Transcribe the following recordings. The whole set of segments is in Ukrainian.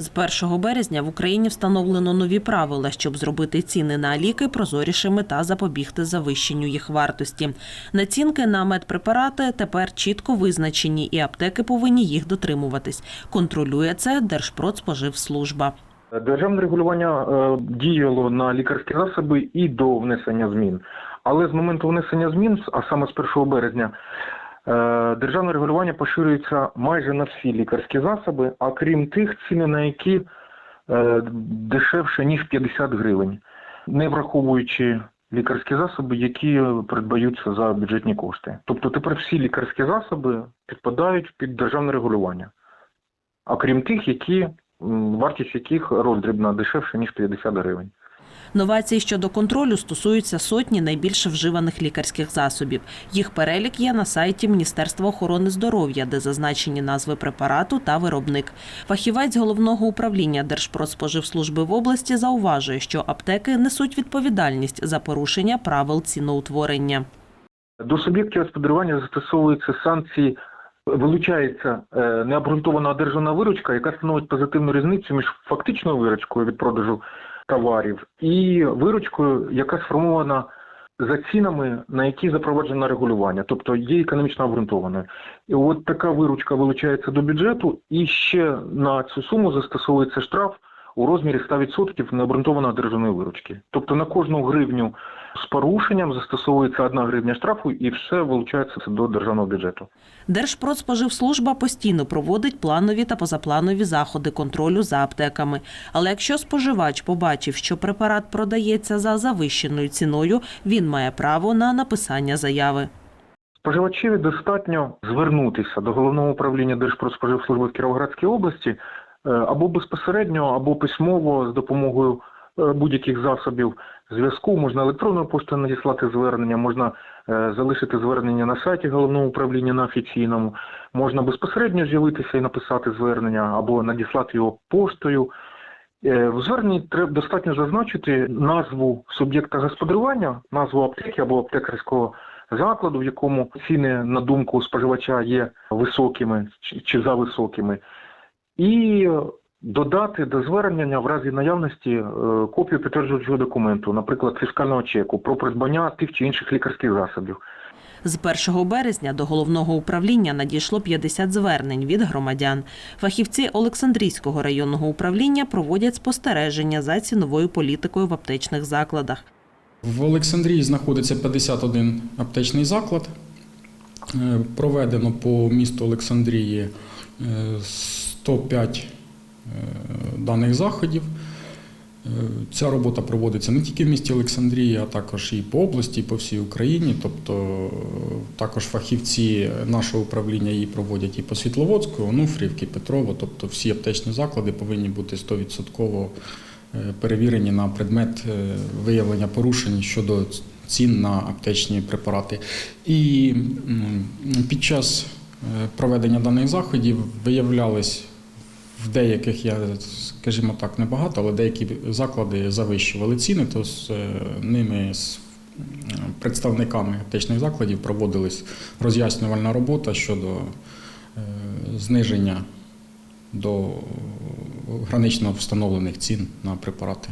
З 1 березня в Україні встановлено нові правила, щоб зробити ціни на ліки прозорішими та запобігти завищенню їх вартості. Націнки на медпрепарати тепер чітко визначені, і аптеки повинні їх дотримуватись. Контролює це Держпродспоживслужба. Державне регулювання е, діяло на лікарські засоби і до внесення змін. Але з моменту внесення змін, а саме з 1 березня, державне регулювання поширюється майже на всі лікарські засоби, а крім тих, ціни на які е, дешевше ніж 50 гривень, не враховуючи лікарські засоби, які придбаються за бюджетні кошти. Тобто тепер всі лікарські засоби підпадають під державне регулювання, а крім тих, які вартість яких роздрібна дешевше ніж 50 гривень. Новації щодо контролю стосуються сотні найбільш вживаних лікарських засобів. Їх перелік є на сайті Міністерства охорони здоров'я, де зазначені назви препарату та виробник. Фахівець головного управління Держпродспоживслужби в області зауважує, що аптеки несуть відповідальність за порушення правил ціноутворення. До суб'єктів господарювання застосовуються санкції. Вилучається е, необґрунтована одержана виручка, яка становить позитивну різницю між фактичною виручкою від продажу товарів і виручкою, яка сформована за цінами, на які запроваджено регулювання, тобто є економічно обґрунтованою. І от така виручка вилучається до бюджету, і ще на цю суму застосовується штраф у розмірі 100% необґрунтованої державної виручки. Тобто на кожну гривню з порушенням застосовується одна гривня штрафу, і все вилучається до державного бюджету. Держпродспоживслужба постійно проводить планові та позапланові заходи контролю за аптеками. Але якщо споживач побачив, що препарат продається за завищеною ціною, він має право на написання заяви. Споживачеві достатньо звернутися до головного управління Держпродспоживслужби в Кіровоградській області е, або безпосередньо, або письмово з допомогою будь-яких засобів зв'язку. Можна електронною поштою надіслати звернення, можна е, залишити звернення на сайті головного управління на офіційному, можна безпосередньо з'явитися і написати звернення або надіслати його поштою. Е, В зверненні треба достатньо зазначити назву суб'єкта господарювання, назву аптеки або аптекарського закладу, в якому ціни, на думку споживача, є високими чи- чи за високими, і додати до звернення в разі наявності е, копію підтверджуючого документу, наприклад, фіскального чеку про придбання тих чи інших лікарських засобів. З 1 березня до головного управління надійшло 50 звернень від громадян. Фахівці Олександрійського районного управління проводять спостереження за ціновою політикою в аптечних закладах. В Олександрії знаходиться 51 аптечний заклад. Е, Проведено по місту Олександрії е, 105 е, даних заходів. Е, Ця робота проводиться не тільки в місті Олександрії, а також і по області, і по всій Україні. Тобто е, також фахівці нашого управління її проводять і по Світловодську, Онуфрівки, Петрово. Тобто всі аптечні заклади повинні бути 100% е, перевірені на предмет е, виявлення порушень щодо цін на аптечні препарати. І під час е, проведення даних заходів виявлялись в деяких, я скажімо так, небагато, але деякі заклади завищували ціни, то з е, ними з представниками аптечних закладів проводилась роз'яснювальна робота щодо е, зниження до гранично встановлених цін на препарати.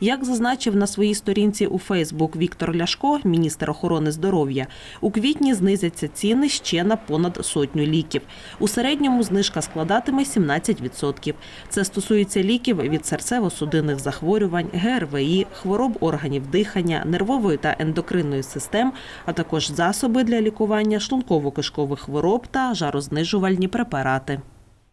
Як зазначив на своїй сторінці у Фейсбук Віктор Ляшко, міністр охорони здоров'я, у квітні знизяться ціни ще на понад сотню ліків. У середньому знижка складатиме 17%. Це стосується ліків від серцево-судинних захворювань, ГРВІ, хвороб органів дихання, нервової та ендокринної систем, а також засоби для лікування шлунково-кишкових хвороб та жарознижувальні препарати.